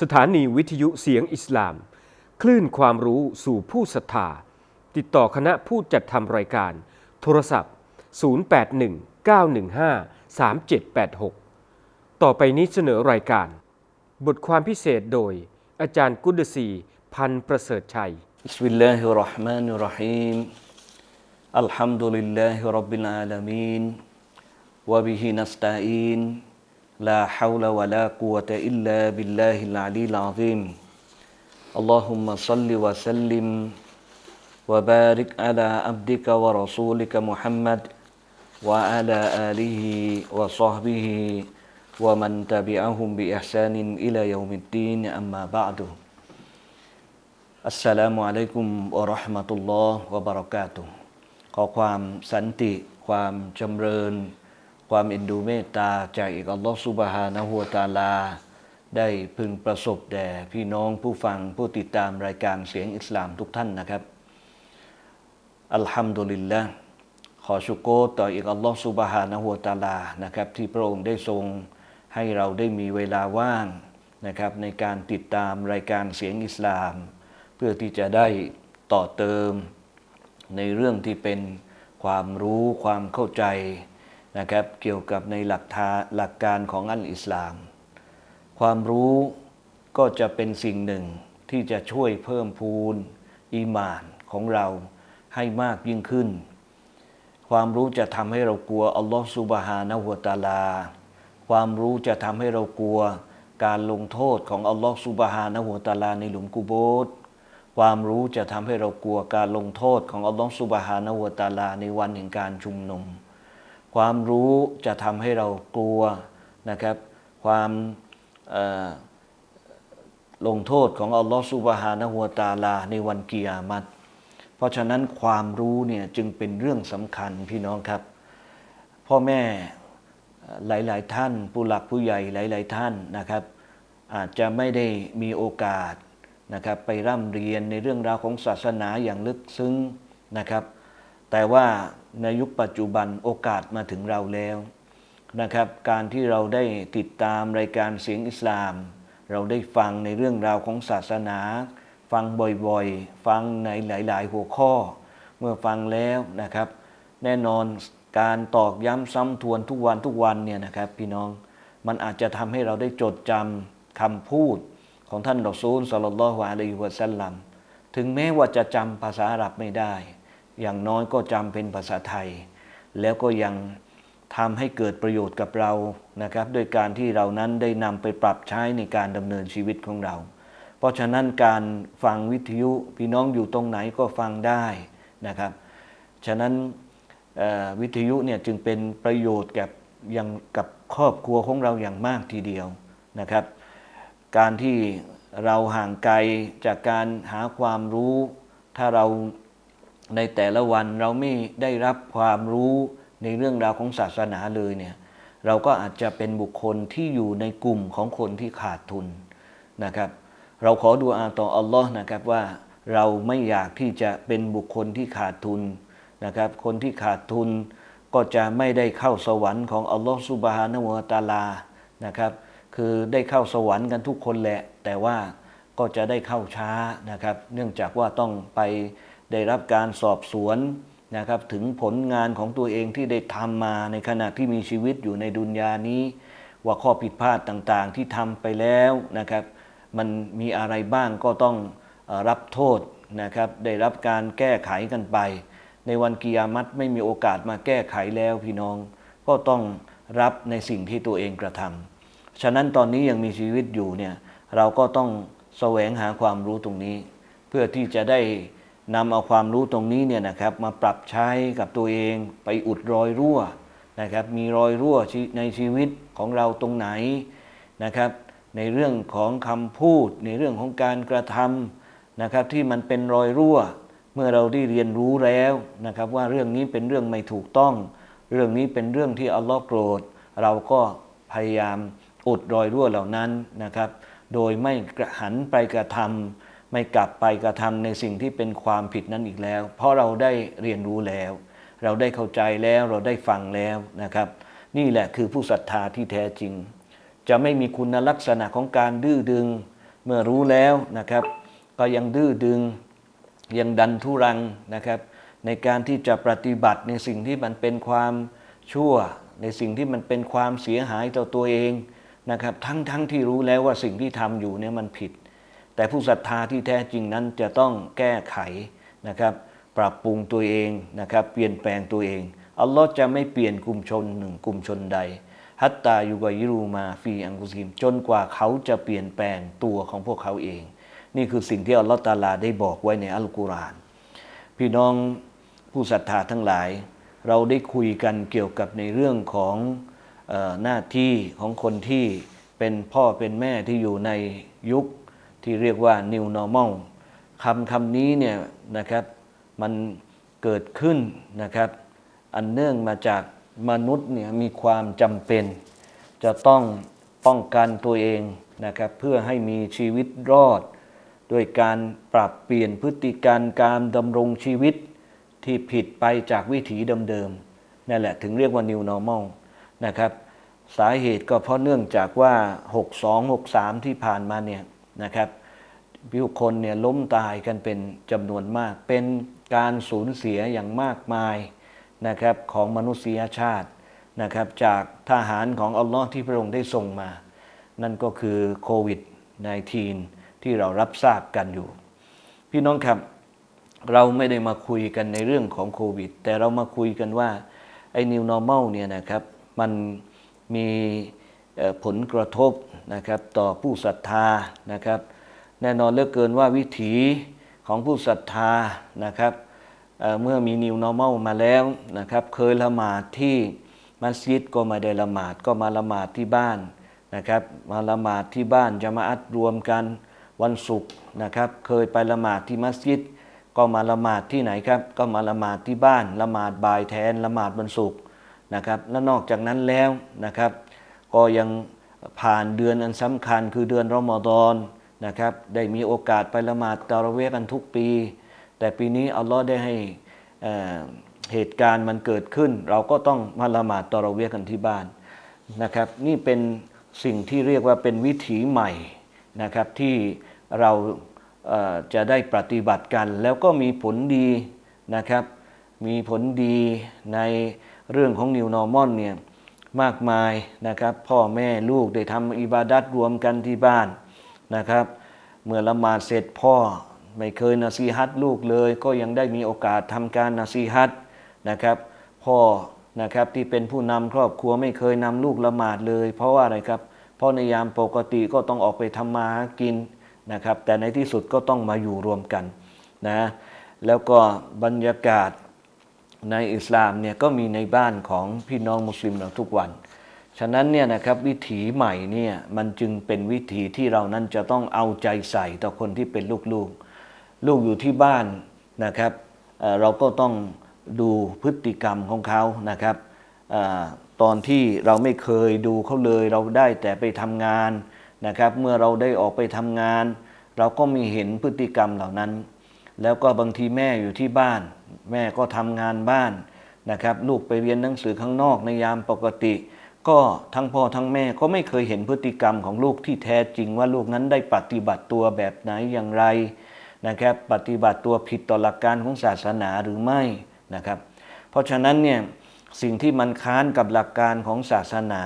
สถานีวิทยุเสียงอิสลาม คลื่นความรู้สู่ผู้ศรัทธา ติดต่อคณะผู้จัดทำรายการ โทรศัพท์ 0819153786 ต่อไปนี้เสนอรายการ บทความพิเศษโดย อาจารย์กุดศีพันประเสริฐชัยบิสมิลลาฮิรราะห์มานิรราะฮีมอัลฮัมดุลิลลาฮิรับบิลอาลามีนวะบิฮินัสตาอีน อะลัยกุมวะเราะห์มะตุลลอฮ์วะบะเราะกาตุฮ์ขอความสันติ ความจำเริญ ความเอ็นดูเมตตาจากอีกอัลลอฮ์ซุบฮานะฮูวะตาลา ได้พึงประสบแด่พี่น้องผู้ฟังผู้ติดตามรายการเสียงอิสลามทุกท่านนะครับ อัลฮัมดุลิลละขอชุกโกต่ออีกอัลลอฮ์ซุบฮานะฮูวะตาลานะครับที่พระองค์ได้ทรงให้เราได้มีเวลาว่างนะครับในการติดตามรายการเสียงอิสลาม เพื่อที่จะได้ต่อเติมในเรื่องที่เป็นความรู้ความเข้าใจ นะครับเกี่ยวกับในหลักทาหลักการของอัลอิสลาม ความรู้ก็จะเป็นสิ่งหนึ่งที่จะช่วยเพิ่มพูนอีมานของเราให้มากยิ่งขึ้น ความรู้จะทำให้เรากลัวอัลลอฮฺซุบฮานะฮูวตาลา ความรู้จะทำให้เรากลัวการลงโทษของอัลลอฮฺซุบฮานะฮูวตาลาในหลุมกุโบสความรู้จะทำให้เรากลัวการลงโทษของอัลลอฮฺซุบฮานะฮูวตาลาในวันแห่งการชุมนุม ความรู้จะทำให้เรากลัวนะครับ ความลงโทษของอัลลอฮฺซุบฮานะฮูวตาลา ในวันกิยามัตเพราะฉะนั้นความรู้เนี่ยจึงเป็นเรื่องสำคัญพี่น้องครับ พ่อแม่หลาย ๆ ท่าน ผู้หลักผู้ใหญ่หลาย ๆ ท่านนะครับ อาจจะไม่ได้มีโอกาสนะครับไปร่ำเรียนในเรื่องราวของศาสนาอย่างลึกซึ้งนะครับ แต่ว่า ในยุคปัจจุบันโอกาสมาถึงเราแล้วนะครับการที่เราได้ติดตามรายการเสียงอิสลาม เราได้ฟังในเรื่องราวของศาสนา ฟังบ่อยๆ ฟังในหลาย ๆ หัวข้อ เมื่อฟังแล้วนะครับ แน่นอนการตอกย้ำซ้ำทวนทุกวันทุกวันเนี่ยนะครับพี่น้องมันอาจจะทำให้เราได้จดจำคำพูดของท่านดอกซูลสัลลลอฮุอะลัยฮิวะสัลลัมถึงแม้ว่าจะจำภาษาอาหรับไม่ได้ อย่างน้อยก็จำเป็นภาษาไทย แล้วก็ยังทำให้เกิดประโยชน์กับเรานะครับโดยการที่เรานั้นได้นำไปปรับใช้ในการดำเนินชีวิตของเรา เพราะฉะนั้นการฟังวิทยุพี่น้องอยู่ตรงไหนก็ฟังได้นะครับ ฉะนั้นวิทยุเนี่ยจึงเป็นประโยชน์กับยังกับครอบครัวของเราอย่างมากทีเดียวนะครับ การที่เราห่างไกลจากการหาความรู้ ถ้าเรา ในแต่ละวันเราไม่ได้รับความรู้ในเรื่องราวของศาสนาเลยเนี่ยเราก็อาจจะเป็นบุคคลที่อยู่ในกลุ่มของคนที่ขาดทุนนะครับ เราขอดูอาต่ออัลลอฮ์นะครับว่าเราไม่อยากที่จะเป็นบุคคลที่ขาดทุนนะครับ คนที่ขาดทุนก็จะไม่ได้เข้าสวรรค์ของอัลลอฮ์ซุบฮานะวะตาลานะครับ คือได้เข้าสวรรค์กันทุกคนแหละ แต่ว่าก็จะได้เข้าช้านะครับ เนื่องจากว่าต้องไป ได้รับการสอบสวนนะครับถึงผลงานของตัวเองที่ได้ทำมาในขณะที่มีชีวิตอยู่ในดุนยานี้ ว่าข้อผิดพลาดต่างๆ ที่ทำไปแล้วนะครับ มันมีอะไรบ้างก็ต้องรับโทษนะครับได้รับการแก้ไขกันไป ในวันกิยามัตไม่มีโอกาสมาแก้ไขแล้วพี่น้อง ก็ต้องรับในสิ่งที่ตัวเองกระทำฉะนั้นตอนนี้ยังมีชีวิตอยู่เนี่ยเราก็ต้องแสวงหาความรู้ตรงนี้ เพื่อที่จะได้ นำเอาความรู้ตรงนี้เนี่ยนะครับมาปรับใช้กับตัวเองไปอุดรอยรั่วนะครับมีรอยรั่วในชีวิตของเราตรงไหนนะครับ ในเรื่องของคำพูด ในเรื่องของการกระทำนะครับที่มันเป็นรอยรั่ว เมื่อเราได้เรียนรู้แล้วนะครับว่าเรื่องนี้เป็นเรื่องไม่ถูกต้อง เรื่องนี้เป็นเรื่องที่อัลลอฮ์โกรธ เราก็พยายามอุดรอยรั่วเหล่านั้นนะครับ โดยไม่กระหันไปกระทำ ไม่กลับไปกระทำในสิ่งที่เป็นความผิดนั้นอีกแล้ว เพราะเราได้เรียนรู้แล้ว เราได้เข้าใจแล้วเราได้ฟังแล้วนะครับ นี่แหละคือผู้ศรัทธาที่แท้จริง จะไม่มีคุณลักษณะของการดื้อดึงเมื่อรู้แล้วนะครับ ก็ยังดื้อดึงยังดันทุรังนะครับ ในการที่จะปฏิบัติในสิ่งที่มันเป็นความชั่ว ในสิ่งที่มันเป็นความเสียหายต่อตัวเองนะครับ ทั้งทั้งที่รู้แล้วว่าสิ่งที่ทำอยู่เนี่ยมันผิด แต่ผู้ศรัทธาที่แท้จริงนั้นจะต้องแก้ไขนะครับ ปรับปรุงตัวเองนะครับ เปลี่ยนแปลงตัวเอง อัลลอฮ์จะไม่เปลี่ยนกลุ่มชนหนึ่งกลุ่มชนใด ฮัตตายุกยิรูมาฟีอังกุซิม จนกว่าเขาจะเปลี่ยนแปลงตัวของพวกเขาเอง นี่คือสิ่งที่อัลลอฮ์ตาลาได้บอกไว้ในอัลกุรอาน พี่น้องผู้ศรัทธาทั้งหลาย เราได้คุยกันเกี่ยวกับในเรื่องของออหน้าที่ของคนที่เป็นพ่อเป็นแม่ที่อยู่ในยุค ที่เรียกว่า new normal คำคำนี้เนี่ยนะครับมันเกิดขึ้นนะครับ อันเนื่องมาจากมนุษย์เนี่ยมีความจำเป็น จะต้องป้องกันตัวเองนะครับเพื่อให้มีชีวิตรอดด้วยการปรับเปลี่ยนพฤติการการดำรงชีวิตที่ผิดไปจากวิถีเดิมๆนั่นแหละถึงเรียกว่า new normal นะครับสาเหตุก็เพราะเนื่องจากว่า 62 63 ที่ผ่านมาเนี่ย นะครับผู้คนเนี่ยล้มตายกันเป็นจำนวนมาก เป็นการสูญเสียอย่างมากมายนะครับของมนุษยชาตินะครับจากทหารของอัลลอฮ์ที่พระองค์ได้ส่งมา นั่นก็คือโควิด -19 ที่เรารับทราบกันอยู่ พี่น้องครับเราไม่ได้มาคุยกันในเรื่องของโควิด แต่เรามาคุยกันว่าไอ้ new normal เนี่ยนะครับมันมี ผลกระทบนะครับต่อผู้ศรัทธานะครับ แน่นอนเลือเกินว่าวิถีของผู้ศรัทธานะครับเเมื่อมี new normal มาแล้วนะครับ เคยละหมาดที่มัสยิดก็ไม่ได้ละหมาดก็มาละหมาดที่บ้านนะครับ มาละหมาดที่บ้านจะมาอัดรวมกันวันศุกร์นะครับ เคยไปละหมาดที่มัสยิด ก็มาละหมาดที่ไหนครับ ก็มาละหมาดที่บ้าน ละหมาดบ่ายแทนละหมาดวันศุกร์นะครับ และนอกจากนั้นแล้วนะครับ ก็ยังผ่านเดือนอันสำคัญคือเดือนรอมฎอนนะครับ ได้มีโอกาสไปละหมาดตะเระเวกันทุกปี แต่ปีนี้อัลลอฮ์ได้ให้เอ่อเหตุการณ์มันเกิดขึ้น เราก็ต้องมาละหมาดตะเระเวกันที่บ้านนะครับ นี่เป็นสิ่งที่เรียกว่าเป็นวิถีใหม่นะครับที่เราเจะได้ปฏิบัติกัน แล้วก็มีผลดีนะครับ มีผลดีในเรื่องของ New Normal เนี่ย มากมายนะครับ พ่อแม่ลูกได้ทำอิบาดัตรวมกันที่บ้านนะครับ เมื่อละหมาดเสร็จพ่อไม่เคยนาซีฮัตลูกเลย ก็ยังได้มีโอกาสทำการนาซีฮัตนะครับพ่อนะครับที่เป็นผู้นำครอบครัวไม่เคยนำลูกละหมาดเลย เพราะว่าอะไรครับเพราะในยามปกติก็ต้องออกไปทำมาหากินนะครับ แต่ในที่สุดก็ต้องมาอยู่รวมกันนะแล้วก็บรรยากาศ ในอิสลามเนี่ยก็มีในบ้านของพี่น้องมุสลิมเราทุกวัน ฉะนั้นเนี่ยนะครับวิถีใหม่เนี่ยมันจึงเป็นวิถีที่เรานั้นจะต้องเอาใจใส่ต่อคนที่เป็นลูกๆลูกอยู่ที่บ้านนะครับเเราก็ต้องดูพฤติกรรมของเขานะครับอตอนที่เราไม่เคยดูเขาเลย เราได้แต่ไปทำงานนะครับ เมื่อเราได้ออกไปทำงาน เราก็มีเห็นพฤติกรรมเหล่านั้น แล้วก็บางทีแม่อยู่ที่บ้าน แม่ก็ทำงานบ้านนะครับ ลูกไปเรียนหนังสือข้างนอกในยามปกติ ก็ทั้งพ่อทั้งแม่ก็ไม่เคยเห็นพฤติกรรมของลูกที่แท้จริงว่าลูกนั้นได้ปฏิบัติตัวแบบไหนอย่างไรนะครับ ปฏิบัติตัวผิดต่อหลักการของศาสนาหรือไม่นะครับ เพราะฉะนั้นเนี่ยสิ่งที่มันค้านกับหลักการของศาสนา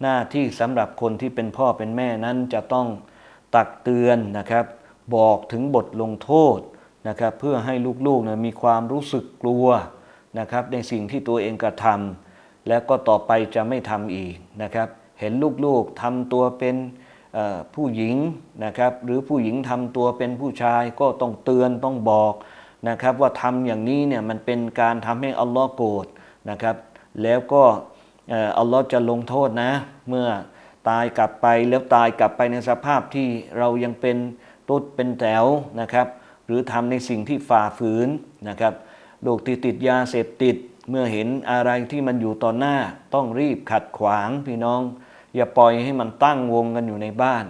หน้าที่สำหรับคนที่เป็นพ่อเป็นแม่นั้นจะต้องตักเตือนนะครับ บอกถึงบทลงโทษ นะครับเพื่อให้ลูกๆนะมีความรู้สึกกลัวนะครับในสิ่งที่ตัวเองกระทำและก็ต่อไปจะไม่ทำอีกนะครับ เห็นลูกๆทำตัวเป็นผู้หญิงนะครับหรือผู้หญิงทำตัวเป็นผู้ชายก็ต้องเตือนต้องบอกนะครับว่าทำอย่างนี้เนี่ยมันเป็นการทำให้อัลลอฮ์โกรธนะครับ แล้วก็อัลลอฮ์จะลงโทษนะ เมื่อตายกลับไปแล้วตายกลับไปในสภาพที่เรายังเป็นตุ๊ดเป็นแถวนะครับ รือทำในสิ่งที่ฝ่าฝืนนะครับลูกที่ติดยาเสพติด เมื่อเห็นอะไรที่มันอยู่ต่อหน้า ต้องรีบขัดขวางพี่น้อง อย่าปล่อยให้มันตั้งวงกันอยู่ในบ้าน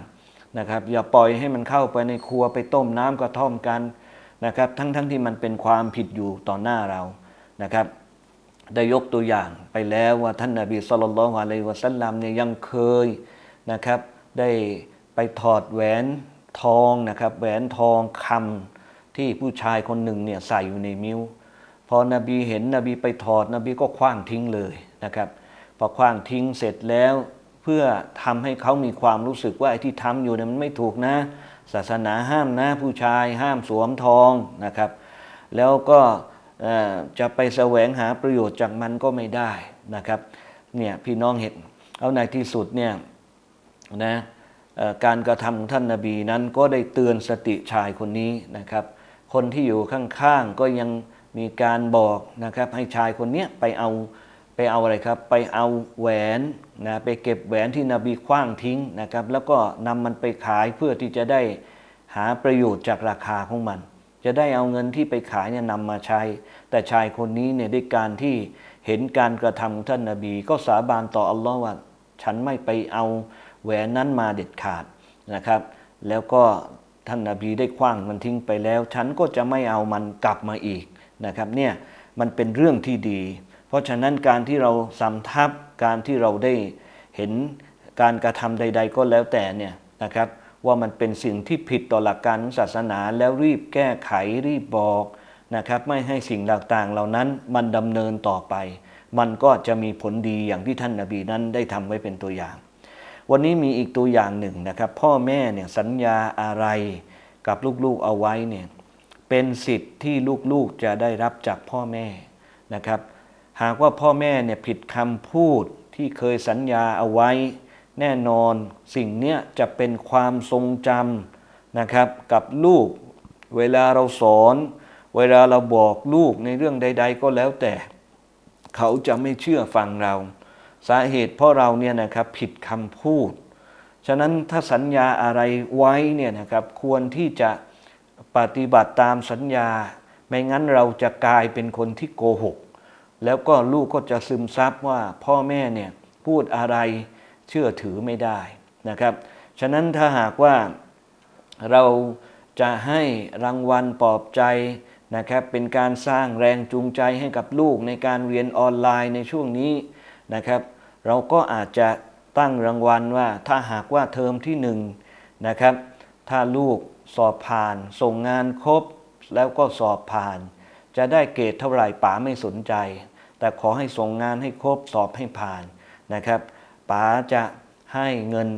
นะครับอย่าปล่อยให้มันเข้าไปในครัวไปต้มน้ำกระท่อมกันนะครับทั้งๆทที่มันเป็นความผิดอยู่ต่อหน้าเรานะครับได้ยกตัวอย่างไปแล้วว่าท่านนาบีสุลต่านละฮ์อะลัยวะสัลลัมเนี่ยยังเคยนะครับได้ไปถอดแหวนทองนะครับแหวนทองคำ ที่ผู้ชายคนหนึ่งเนี่ยใส่อยู่ในมิ้ว พอนบีเห็นนบีไปถอดนบีก็คว้างทิ้งเลยนะครับ พอคว้างทิ้งเสร็จแล้วเพื่อทำให้เขามีความรู้สึกว่าไอ้ที่ทำอยู่เนี่ยมันไม่ถูกนะ ศาสนาห้ามนะผู้ชายห้ามสวมทองนะครับ แล้วก็จะไปแสวงหาประโยชน์จากมันก็ไม่ได้นะครับเนี่ยพี่น้องเห็นเอาในที่สุดเนี่ยนะการกระทำของท่านนาบีนั้นก็ได้เตือนสติชายคนนี้นะครับ คนที่อยู่ข้างๆก็ยังมีการบอกนะครับ ให้ชายคนนี้ไปเอาไปเอาอะไรครับ ไปเอาแหวนนะไปเก็บแหวนที่นบีคว้างทิ้งนะครับ แล้วก็นำมันไปขายเพื่อที่จะได้หาประโยชน์จากราคาของมัน จะได้เอาเงินที่ไปขายเนี่ยนำมาใช้ แต่ชายคนนี้เนี่ยด้วยการที่เห็นการกระทำของท่านนาบี ก็สาบานต่ออัลลอฮ์ว่า ฉันไม่ไปเอาแหวนนั้นมาเด็ดขาดนะครับ แล้วก็ ท่านนาบีได้คว้างมันทิ้งไปแล้ว ฉันก็จะไม่เอามันกลับมาอีกนะครับเนี่ยมันเป็นเรื่องที่ดี เพราะฉะนั้นการที่เราสำทับการที่เราได้เห็นการกระทำใด ๆ ก็แล้วแต่เนี่ยนะครับว่ามันเป็นสิ่งที่ผิดต่อหลักการศาสนาแล้วรีบแก้ไขรีบบอกนะครับไม่ให้สิ่งต่างๆเหล่านั้นมันดำเนินต่อไป มันก็จะมีผลดีอย่างที่ท่านนาบีนั้นได้ทำไว้เป็นตัวอย่าง วันนี้มีอีกตัวอย่างหนึ่งนะครับ พ่อแม่เนี่ยสัญญาอะไรกับลูกๆเอาไว้เนี่ยเป็นสิทธิ์ที่ลูกๆจะได้รับจากพ่อแม่นะครับ หากว่าพ่อแม่เนี่ยผิดคำพูดที่เคยสัญญาเอาไว้ แน่นอนสิ่งเนี้ยจะเป็นความทรงจำนะครับกับลูก เวลาเราสอน เวลาเราบอกลูกในเรื่องใด ๆ ก็แล้วแต่ เขาจะไม่เชื่อฟังเรา สาเหตุเพราะเราเนี่ยนะครับผิดคำพูด ฉะนั้นถ้าสัญญาอะไรไว้เนี่ยนะครับควรที่จะปฏิบัติตามสัญญา ไม่งั้นเราจะกลายเป็นคนที่โกหก แล้วก็ลูกก็จะซึมซับว่าพ่อแม่เนี่ยพูดอะไรเชื่อถือไม่ได้นะครับ ฉะนั้นถ้าหากว่าเราจะให้รางวัลปลอบใจนะครับ เป็นการสร้างแรงจูงใจให้กับลูกในการเรียนออนไลน์ในช่วงนี้ นะครับ เราก็อาจจะตั้งรางวัลว่าถ้าหากว่าเทอมที่หนึ่งนะครับ ถ้าลูกสอบผ่าน ส่งงานครบ แล้วก็สอบผ่าน จะได้เกรดเท่าไหร่ป๋าไม่สนใจ แต่ขอให้ส่งงานให้ครบสอบให้ผ่านนะครับป๋าจะให้เงิน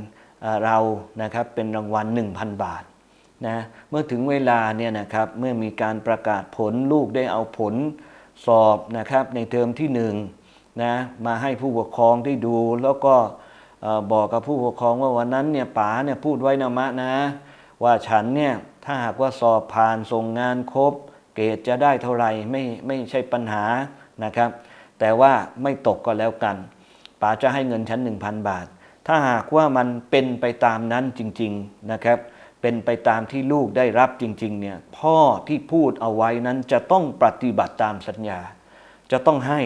เรานะครับเป็นรางวัล 1,000 บาทนะเมื่อถึงเวลาเนี่ยนะครับเมื่อมีการประกาศผลลูกได้เอาผลสอบนะครับในเทอมที่ห นะมาให้ผู้ปกครองได้ดู แล้วก็บอกกับผู้ปกครองว่าวันนั้นเนี่ยป๋าเนี่ยพูดไว้นะมะนะ ว่าฉันเนี่ยถ้าหากว่าสอบผ่านส่งงานครบ เกรดจะได้เท่าไหร่ไม่ไม่ใช่ปัญหานะครับ แต่ว่าไม่ตกก็แล้วกันป๋าจะให้เงินฉัน 1,000 บาท ถ้าหากว่ามันเป็นไปตามนั้นจริงๆนะครับ เป็นไปตามที่ลูกได้รับจริงๆเนี่ยพ่อที่พูดเอาไว้นั้นจะต้องปฏิบัติตามสัญญา จะต้องให้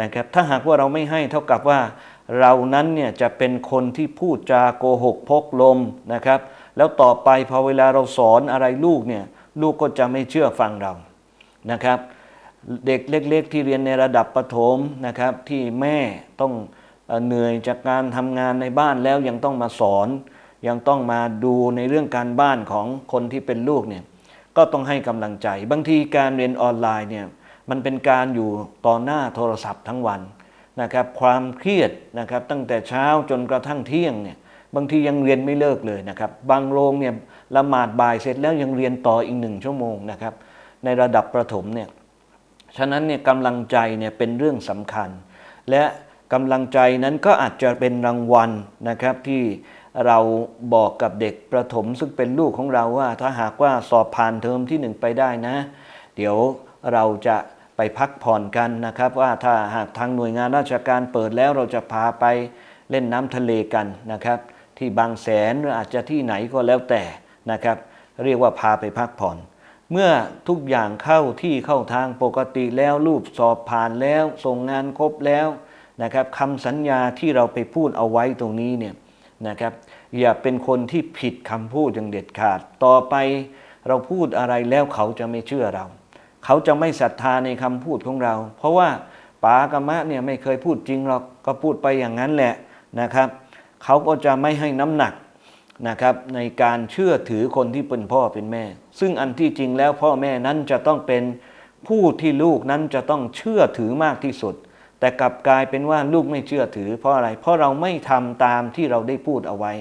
นะครับถ้าหากว่าเราไม่ให้เท่ากับว่าเรานั้นเนี่ยจะเป็นคนที่พูดจาโกหกพกลมนะครับ แล้วต่อไปพอเวลาเราสอนอะไรลูกเนี่ยลูกก็จะไม่เชื่อฟังเรานะครับ เด็กเล็ก ๆ ที่เรียนในระดับประถมนะครับที่แม่ต้องเอ่อเหนื่อยจากการทำงานในบ้านแล้วยังต้องมาสอน ยังต้องมาดูในเรื่องการบ้านของคนที่เป็นลูกเนี่ยก็ต้องให้กำลังใจ บางทีการเรียนออนไลน์เนี่ย มันเป็นการอยู่ต่อหน้าโทรศัพท์ทั้งวันนะครับความเครียดนะครับตั้งแต่เช้าจนกระทั่งเที่ยงเนี่ยบางทียังเรียนไม่เลิกเลยนะครับบางโรงเนี่ยละหมาดบ่ายเสร็จแล้วยังเรียนต่ออีกหนึ่งชั่วโมงนะครับในระดับประถมเนี่ยฉะนั้นเนี่ยกำลังใจเนี่ยเป็นเรื่องสำคัญ และกำลังใจนั้นก็อาจจะเป็นรางวัลนะครับที่เราบอกกับเด็กประถมซึ่งเป็นลูกของเราว่า ถ้าหากว่าสอบผ่านเทอมที่หนึ่งไปได้นะ เดี๋ยว เราจะไปพักผ่อนกันนะครับ ว่าถ้าหากทางหน่วยงานราชการเปิดแล้วเราจะพาไปเล่นน้ำทะเลกันนะครับ ที่บางแสนหรืออาจจะที่ไหนก็แล้วแต่นะครับ เรียกว่าพาไปพักผ่อน เมื่อทุกอย่างเข้าที่เข้าทางปกติแล้วรูปสอบผ่านแล้วส่งงานครบแล้วนะครับคำสัญญาที่เราไปพูดเอาไว้ตรงนี้เนี่ยนะครับอย่าเป็นคนที่ผิดคำพูดอย่างเด็ดขาด ต่อไปเราพูดอะไรแล้วเขาจะไม่เชื่อเรา เขาจะไม่ศรัทธาในคำพูดของเรา เพราะว่าป๋ากามะเนี่ยไม่เคยพูดจริงหรอกก็พูดไปอย่างนั้นแหละนะครับ เขาก็จะไม่ให้น้ำหนักนะครับในการเชื่อถือคนที่เป็นพ่อเป็นแม่ ซึ่งอันที่จริงแล้วพ่อแม่นั้นจะต้องเป็นผู้ที่ลูกนั้นจะต้องเชื่อถือมากที่สุด แต่กลับกลายเป็นว่าลูกไม่เชื่อถือ เพราะอะไร เพราะเราไม่ทำตามที่เราได้พูดเอาไว้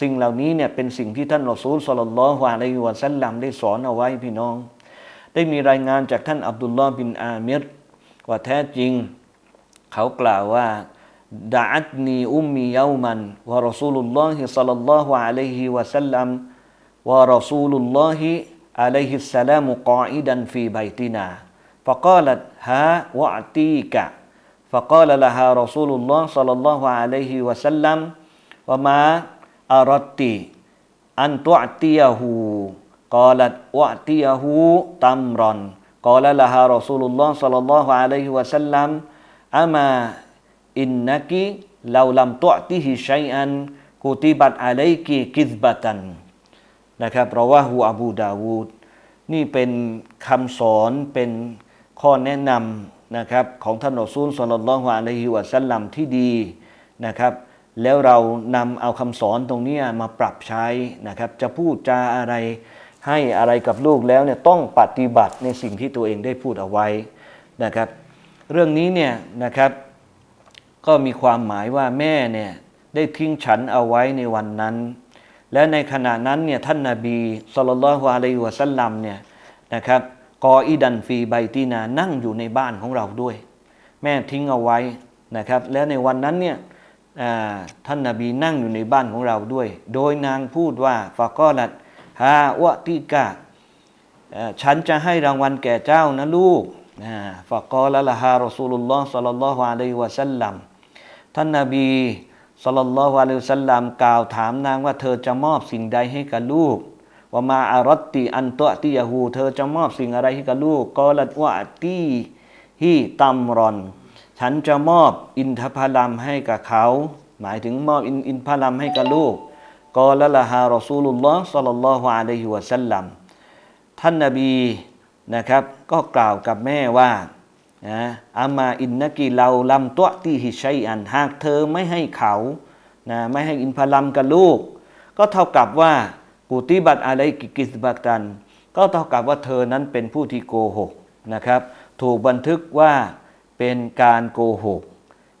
สิ่งเหล่านี้เนี่ยเป็นสิ่งที่ท่านรอซูลสลลลลอฮุอะลัยฮิวะซัลลัมได้สอนเอาไว้พี่น้อง ได้มีรายงานจากท่านอับดุลลอฮ์บินอามิรว่าแท้จริง เขากล่าวว่าดะอัตนีอุมมีเยามันวะรอซูลุลลอฮิสัลลัลลอฮุอะลัยฮิวะสัลลัมวะรอซูลุลลอฮิอะลัยฮิสสลามุกออิดันฟีบัยตินา فقالت ها وأعطيك فقال لها رسول الله صلى الله عليه وسلم وما أردت أن تعطيه กอลัดวะติยาหูตัมรอนกอละละฮารอสูลุลลอฮ์สัลลัลลอฮุอะลัยฮิวะสัลลัมอามาอินนักิลาลัมตุอติฮิชัยอันกุติบัตอะลัยกิกิซบัตันนะครับเราว่าฮูอบูดาวูดนี่เป็นคำสอนเป็นข้อแนะนำนะครับของท่านรอซูลสัลลัลลอฮุอะลัยฮิวะสัลลัมที่ดีนะครับแล้วเรานำเอาคำสอนตรงนี้มาปรับใช้นะครับจะพูดจาอะไร ให้อะไรกับลูกแล้วเนี่ยต้องปฏิบัติในสิ่งที่ตัวเองได้พูดเอาไว้นะครับ เรื่องนี้เนี่ยนะครับก็มีความหมายว่าแม่เนี่ยได้ทิ้งฉันเอาไว้ในวันนั้น และในขณะนั้นเนี่ยท่านนาบีสุลต่านละฮ์อะลัยฮิวสัลลัมเนี่ยนะครับกออิดันฟีไบตีนานั่งอยู่ในบ้านของเราด้วย แม่ทิ้งเอาไว้นะครับ และในวันนั้นเนี่ยท่านนาบีนั่งอยู่ในบ้านของเราด้วย โดยนางพูดว่าฟากอลัด ฮาวะติกาเอ่อฉันจะให้รางวัลแก่เจ้านะลูกฟะกอละละฮารอซูลุลลอฮ์สัลลัลลอฮุอะลัยฮิวะสัลลัมท่านนบีสัลลัลลอฮุอะลัยฮิวะสัลลัมกล่าวถามนางว่าเธอจะมอบสิ่งใดให้กับลูกว่ามาอารตติอันตะติยาฮูเธอจะมอบสิ่งอะไรให้กับลูกกอลัดวะตีฮีตัมรอน ฉันจะมอบอินทผลัมให้กับเขา หมายถึงมอบอินอินทผลัมให้กับลูก กอละละฮารอซูลุลลอฮ์สัลลัลลอฮุอะลัยฮิวะสัลลัมท่านนาบีนะครับ ก็กล่าวกับแม่ว่านะอามาอินนกีเราลำตัวตีหิชัยอันหากเธอไม่ให้เขานะไม่ให้อินพลัมกับลูก ก็เท่ากับว่ากุติบัตอะไรกิกิสบัตัน ก็เท่ากับว่าเธอนั้นเป็นผู้ที่โกหกนะครับ ถูกบันทึกว่าเป็นการโกหก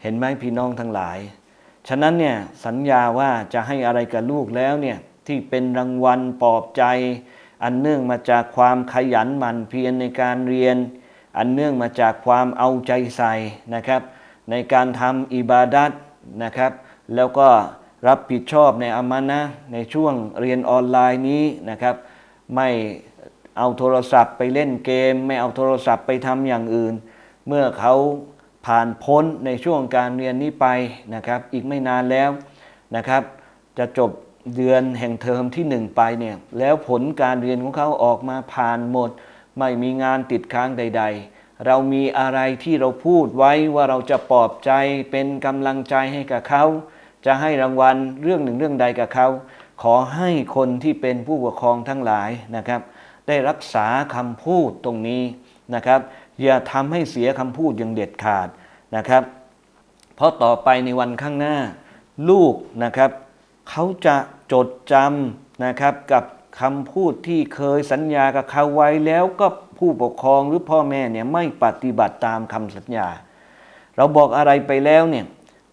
เห็นไหมพี่น้องทั้งหลาย ฉะนั้นเนี่ยสัญญาว่าจะให้อะไรกับลูกแล้วเนี่ยที่เป็นรางวัลปลอบใจ อันเนื่องมาจากความขยันหมั่นเพียรในการเรียน อันเนื่องมาจากความเอาใจใส่นะครับ ในการทำอิบาดัตนะครับ แล้วก็รับผิดชอบในอามานะในช่วงเรียนออนไลน์นี้นะครับ ไม่เอาโทรศัพท์ไปเล่นเกม ไม่เอาโทรศัพท์ไปทำอย่างอื่น เมื่อเขา ผ่านพ้นในช่วงการเรียนนี้ไปนะครับ อีกไม่นานแล้วนะครับ จะจบเดือนแห่งเทอมที่หนึ่งไปเนี่ยแล้วผลการเรียนของเขาออกมาผ่านหมด ไม่มีงานติดค้างใด ๆ เรามีอะไรที่เราพูดไว้ว่าเราจะปลอบใจเป็นกำลังใจให้กับเขา จะให้รางวัลเรื่องหนึ่งเรื่องใดกับเขา ขอให้คนที่เป็นผู้ปกครองทั้งหลายนะครับ ได้รักษาคำพูดตรงนี้นะครับ อย่าทำให้เสียคำพูดอย่างเด็ดขาดนะครับ เพราะต่อไปในวันข้างหน้า ลูกนะครับ เขาจะจดจำนะครับกับคำพูดที่เคยสัญญากับเขาไว้แล้วก็ผู้ปกครองหรือพ่อแม่เนี่ยไม่ปฏิบัติตามคำสัญญา เราบอกอะไรไปแล้วเนี่ย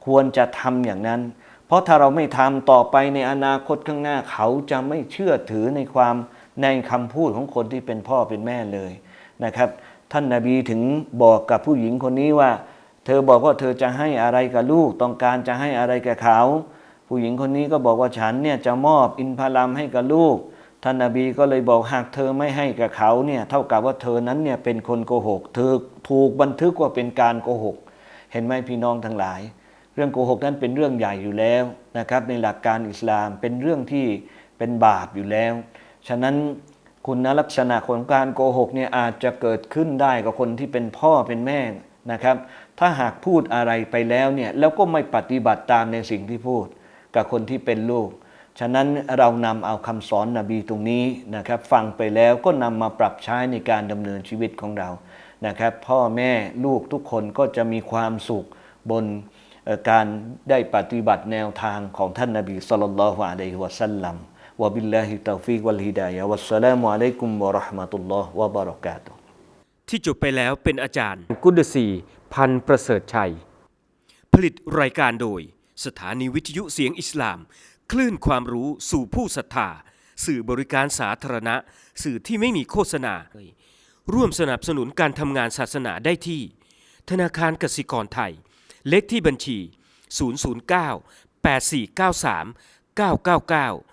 ควรจะทำอย่างนั้น เพราะถ้าเราไม่ทำต่อไปในอนาคตข้างหน้า เขาจะไม่เชื่อถือในความในคำพูดของคนที่เป็นพ่อเป็นแม่เลยนะครับ ท่านนาบีถึงบอกกับผู้หญิงคนนี้ว่า เธอบอกว่าเธอจะให้อะไรกับลูก ต้องการจะให้อะไรกับเขา ผู้หญิงคนนี้ก็บอกว่าฉันเนี่ยจะมอบอินพาลัมให้กับลูก ท่านนาบีก็เลยบอกหากเธอไม่ให้กับเขาเนี่ยเท่ากับว่าเธอนั้นเนี่ยเป็นคนโกหก เธอถูกบันทึกว่าเป็นการโกหก เห็นไหมพี่น้องทั้งหลาย เรื่องโกหกนั้นเป็นเรื่องใหญ่อยู่แล้วนะครับในหลักการอิสลามเป็นเรื่องที่เป็นบาปอยู่แล้ว ฉะนั้น คุณลักษณะของการโกหกเนี่ยอาจจะเกิดขึ้นได้กับคนที่เป็นพ่อเป็นแม่นะครับ ถ้าหากพูดอะไรไปแล้วเนี่ยแล้วก็ไม่ปฏิบัติตามในสิ่งที่พูด กับคนที่เป็นลูก ฉะนั้นเรานำเอาคำสอนนบีตรงนี้นะครับ ฟังไปแล้วก็นำมาปรับใช้ในการดำเนินชีวิตของเรานะครับ พ่อแม่ลูกทุกคนก็จะมีความสุขบนการได้ปฏิบัติแนวทางของท่านนบีสุลต่านละฮ์อะลัยฮิวะสัลลัม วะบิลลาฮิตาวฟีกวัลฮิดายะวัสสลามุอะลัยกุมวะเราะห์มะตุลลอฮ์วะบะเราะกาตุฮ์ที่จบไปแล้วเป็นอาจารย์ กุดซีพันธ์ประเสริฐชัย ผลิตรายการโดย สถานีวิทยุเสียงอิสลาม คลื่นความรู้สู่ผู้ศรัทธา สื่อบริการสาธารณะ สื่อที่ไม่มีโฆษณา ร่วมสนับสนุนการทำงานศาสนาได้ที่ ธนาคารกสิกรไทย เลขที่บัญชี 009 8493 999